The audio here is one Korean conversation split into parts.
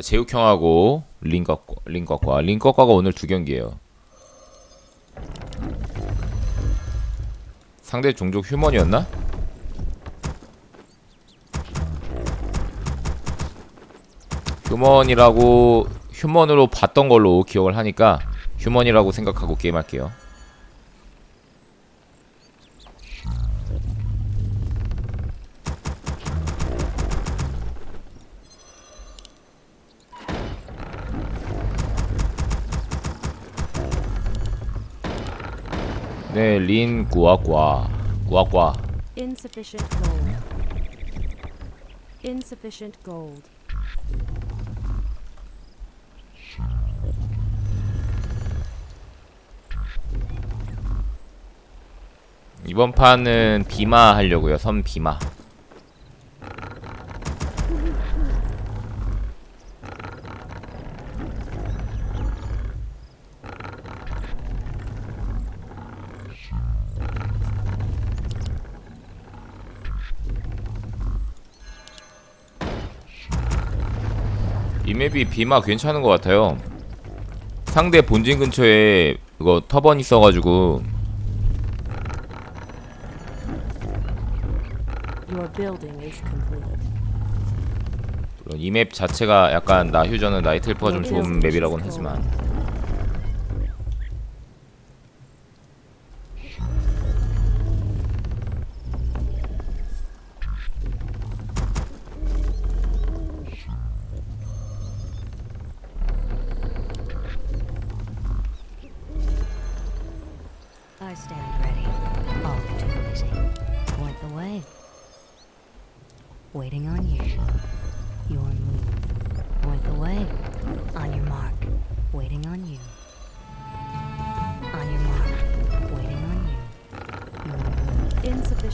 제육형하고 링거과 링거과 링거과가 오늘 두 경기예요. 상대 종족 휴먼이었나? 휴먼이라고 휴먼으로 봤던 걸로 기억을 하니까 휴먼이라고 생각하고 게임할게요. 네, 린 구아과 구아과 Insufficient gold. Insufficient gold. 이번 판은 비마 하려고요. 선 비마. 이 맵이 비마 괜찮은 것 같아요. 상대 본진 근처에 이거 터번 있어가지고. 물론 이 맵 자체가 약간 나 휴전은 나이틀프가 좀 좋은 맵이라고는 하지만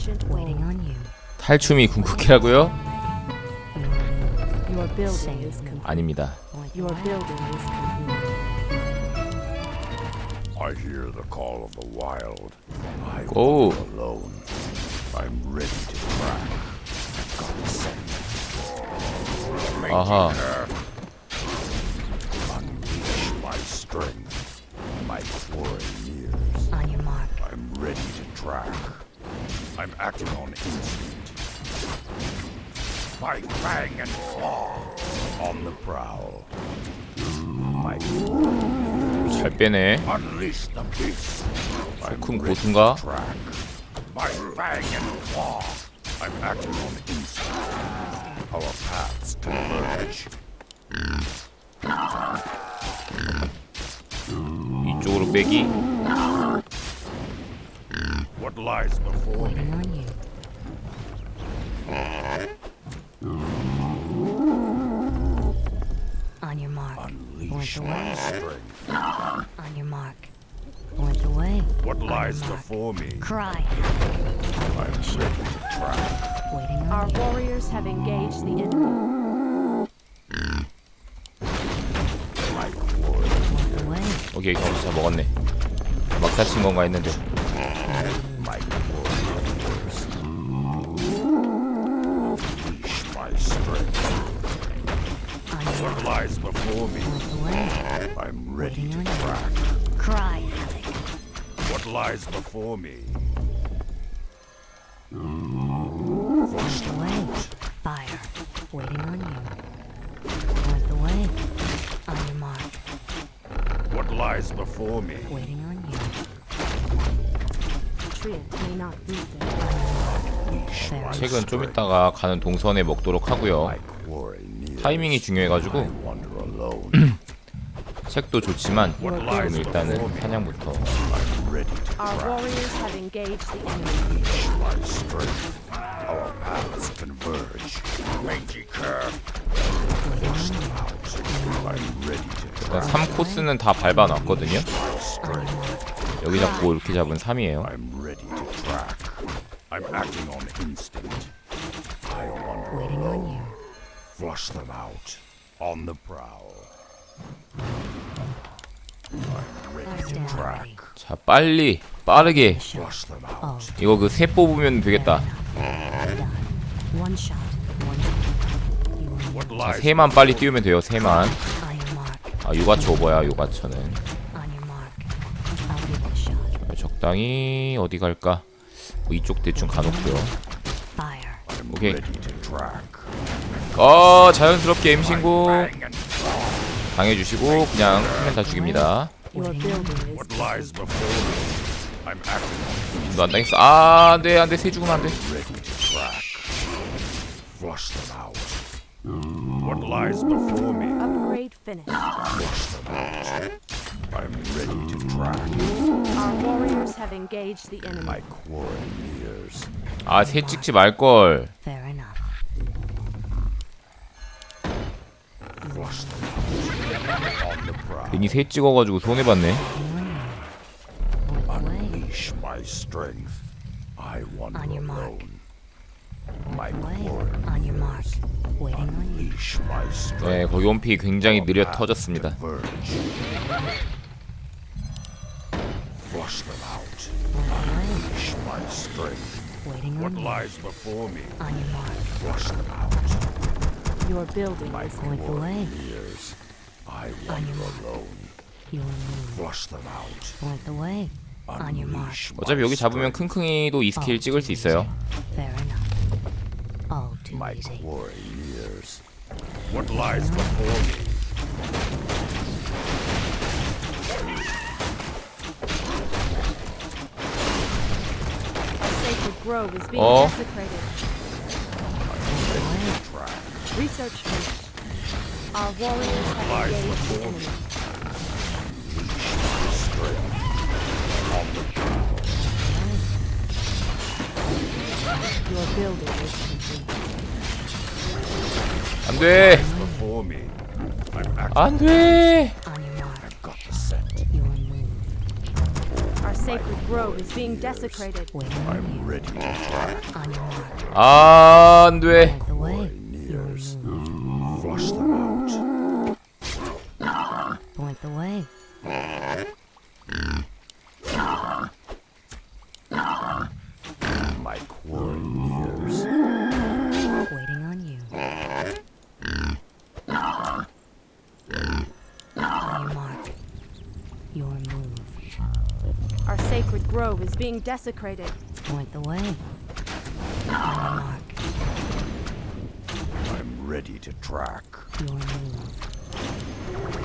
move. Insufficient Waiting gold. on you. 탈춤이 궁극해라고요? Your move. Your building Same. is complete. 아닙니다. Point the Your way. building is complete. I hear the call of the wild. I Go. walk alone. I'm ready to crack. 아하. Unleash my strength. My quarry nears. On your mark. I'm ready to track. I'm acting on instinct. My fang and claw on the prowl. My 잘 빼네. unleash the beast. 큰 고수인가? track. My fang and claw. I'm acting on instinct. Our paths converge. 이쪽으로 빼기. What lies before me? Waiting on you. On your mark. Unleash Point the my way. strength. On your mark. Point the way. What lies mark. before me? Cry. I'm ready to track. Waiting on Our you. warriors have engaged the enemy. My quarry Point the way. 오케이 경험치 먹었네. 막타 친 건가 했는데. What lies before me? I'm ready to track. Cry, Havoc. What lies before me? Point the way. Fire. Waiting on you. Point the way. On your mark. What lies before me? Waiting on you. Triant may not be there. 책은 좀. 이따가 가는 동선에 먹도록 하고요. My quarry. 타이밍이 중요해가지고. 책도 좋지만 lies 일단은? 사냥부터. 일단 track. 3코스는 다 밟아놨거든요. 여기 잡고 이렇게 잡은 3이에요. Flush them out. On the prowl. I'm ready to track. ready. 자 빨리 빠르게 Flush them out. Oh, 이거 그 새 뽑으면 되겠다. One shot. One What 자, lies 새만 빨리 띄우면 돼요. 새만. On your mark. 아, 육아초 오버야. 육아초는 On your mark. I'll give it a shot. 적당히 어디 갈까? 뭐 이쪽 대충 가놓고요. Fire. I'm Okay. ready to track. 어, 자연스럽게 M 신고 Bang and 당해주시고 그냥 크면 다 죽입니다. 너안 당했어. 아, 안돼, 안돼, 새 죽으면 안돼. Flush them out. 괜히 새 찍어가지고 손해 봤네. Point the way. Unleash my strength. I wander On your mark. alone. My Way. quarry On your mark. Waiting on you. Unleash my strength. 네, 거기 온피 굉장히 느려 터졌습니다. Converge. Flush them out. Point the way. Unleash my strength. Waiting What on you. lies before me. On your mark. Flush them out. Your building My is Point the quarry way. nears. I On your wander mark. alone. Your move. Flush them out. Point the way. On your mark. Unleash 어차피 my 여기 잡으면 strength. 킁킁이도 이 스킬 찍을 수 있어요. Fair enough. All too My easy. quarry nears. What lies before me. Sacred grove is being Oh. desecrated. Track. Research finished. Our warriors have Lies engaged the before enemy. Strength. On the prowl. Your building is complete. 안돼, Before me. I'm acting. 안돼. On your mark. I've got the scent. Your move. Our sacred grove is being desecrated. Waiting on I'm you. ready to track. On your mark. 안돼. The way. My quarry nears. Waiting on you. On your mark. Your move. Our sacred grove is being desecrated. Point the way. On your mark. I'm ready to track. Your move.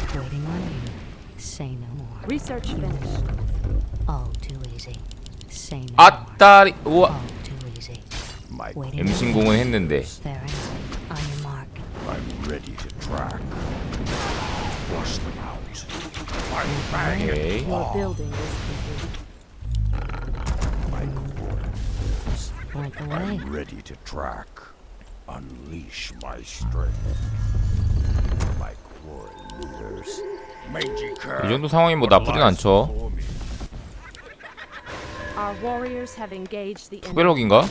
Waiting on you. Say no more. Research finished. All too easy. Say no more. 아따리. 우와. All too easy. My Waiting M on you. 신공은 했는데. Fair enough. On your mark. I'm ready to track. Flush them out. I'm banging. 오케이. Your building is complete. My quarry nears. Point the way. I'm ready to track. Unleash my strength. 이 정도 상황이 뭐 나쁘진 않죠. Before me. Our warriors have engaged the enemy. 투베럭인가?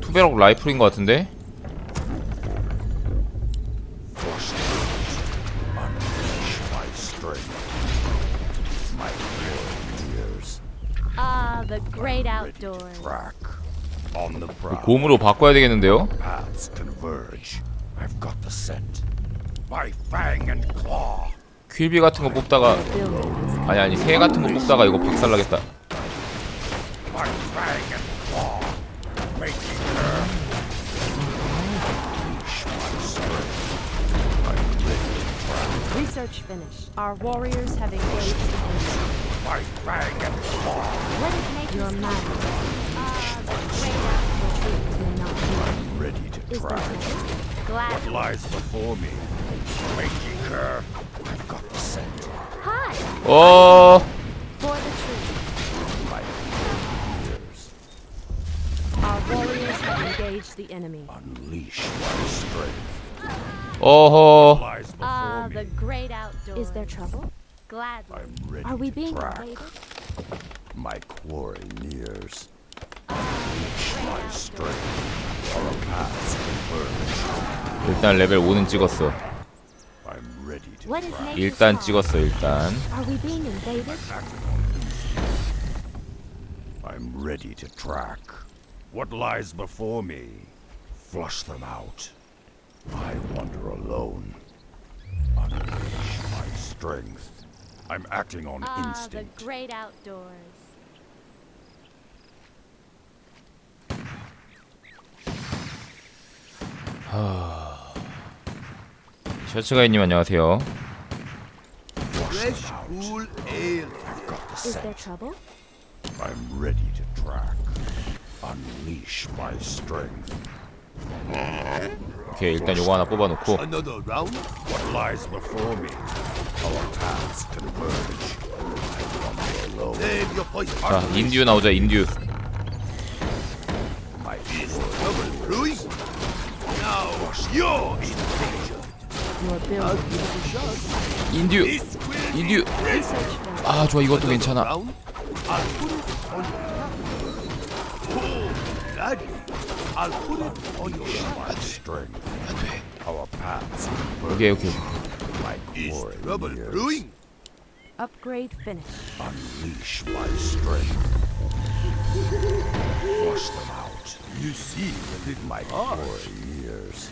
투베럭 라이플인 것 같은데. Ah. 곰으로 바꿔야 되겠는데요? 퀴비 같은 거 뽑다가 아니 아니 새 같은 거 뽑다가 이거 박살나겠다. Research finished. Our warriors have engaged the enemy. My fang and claw. What is making your mind? Ah. I'm ready to. What lies before me? Making her. I've got the scent. Hi, 어. for the truth. My ears. Our warriors have engaged the enemy. Unleash my strength. 어허. Lies before Ah, me. the great outdoors. Is there trouble? Gladly. I'm ready Are we to being track. invaded? My quarry nears. Unleash my strength. Our paths converge. 일단 레벨 5는 찍었어. 일단 law? 찍었어 일단. Are we being invaded? I'm ready to track. What lies before me? Flush them out. I wander alone. Unleash my strength. I'm acting on Ah, the instinct. great outdoors. 셔츠가이님 안녕하세요. Fresh, cool ale. I've got the Is there scent. trouble? I'm ready to track. Unleash my strength. 오케이 일단 요거 하나 뽑아놓고 Another round? What lies before me? Our paths converge. I wander alone. Save your poison. 자 인듀 나오자 인듀. My trouble brewing. Now you're in danger. Your building. 인듀 This will 인듀. Research done. 아 좋아 이것도 괜찮아. round. I'll put it on your Oh, laddie. I'll put it on your my strength. Our paths converge. 오케이 오케이. My glory trouble brewing. Upgrade finished. Unleash my strength. Flush them out. You see within my glory years.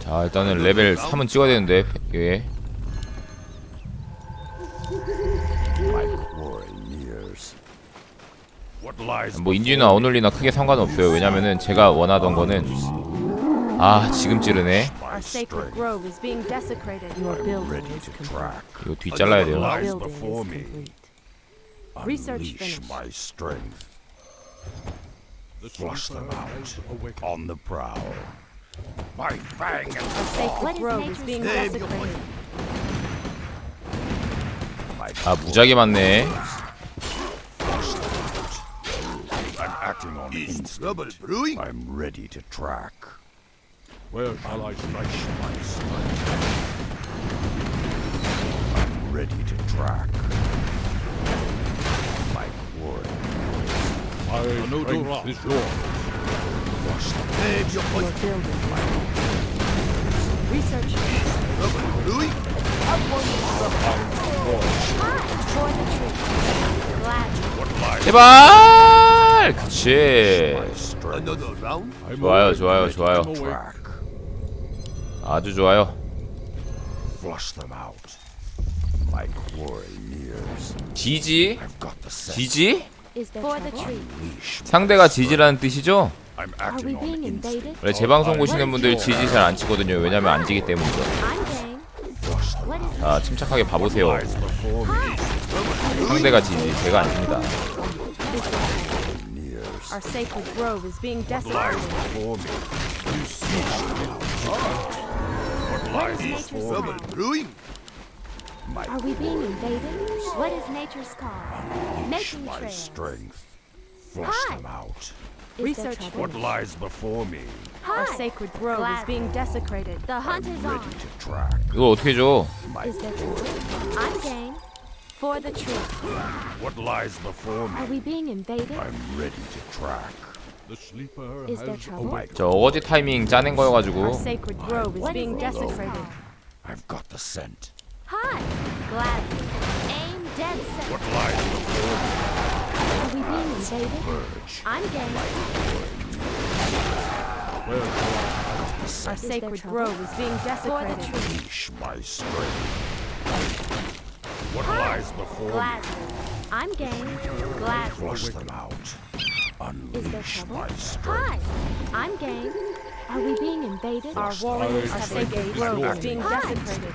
자 일단은 레벨 3은 찍어야 되는데 예. My glory years. What lies 뭐 인듀나 어놀리나 크게 상관은 없어요. 왜냐면은 제가 원하던 거는 아 지금 찌르네. 이거 뒤 잘라야 돼요. Flush them out. On the prowl. My fang and Our sacred grove is being Name your desecrated. my 아 무지하게 많네. I'm acting on instinct. Trouble brewing. I'm ready to track. Where shall I strike my strength? I'm ready to track. My glory. My strength is yours. Save your Your building is complete. Research finished. trouble brewing. For the truth. Glad. What lies 제발. 그치. my. 좋아요 좋아요 좋아요. 아주 좋아요. Flush them out. My glory nears. 지지? I've got the scent. 지지? For the 상대가 지지라는 뜻이죠? Are we being invaded? 원래 제 방송 보시는 분들 지지 잘 안 치거든요. 왜냐면 안 지기 때문이죠. I'm game. Flush them What is 자 침착하게 봐보세요. 상대가 지지, 제가. Our sacred grove is being desecrated. What nature's Are we being invaded? What is nature's call? unleash Making my trails. strength. Flush Hi. them out. Research What lies before me? Our sacred grove is being desecrated. The hunt is on. Ready to track. 이거 어떻게 줘? My Is there truth? I'm game. For the truth. what lies before Are me? we being invaded? I'm ready to track. The sleeper Is there has trouble? awakened. 저 어거지 타이밍 짜낸 Our 거여가지고 sacred grove is being desecrated. I've got the scent. Hi. Gladly. Aim dead set. What lies before me? Are we being invaded? Urge. I'm game. Our sacred grove is being desecrated. Unleash my strength. What lies before me? I'm game. Gladly. Flush them out. Is there Unleash trouble? my strength. Hi. I'm game. Are we being invaded? Our warriors have sacred grove is being desecrated.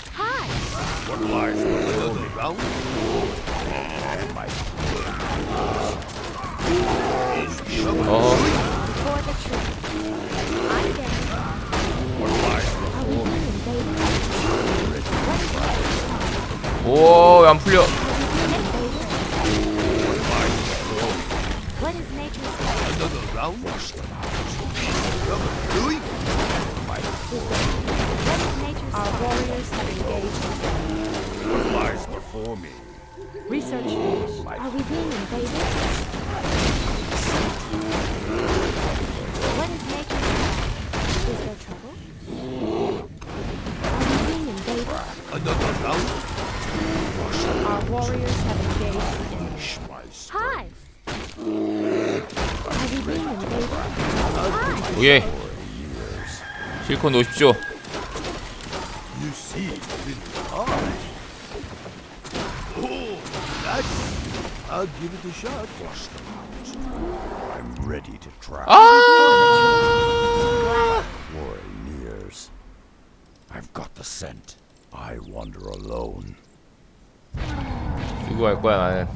What lies before me? Round. 어, For the truth. I'm game. what lies being invaded? 오, 안 풀려. 오예 실컷 놓으십시오 I'll give it a shot. Flush them out. I'm ready to try. Ah! Warren nears. I've got the scent. I wander alone. 过来，过来。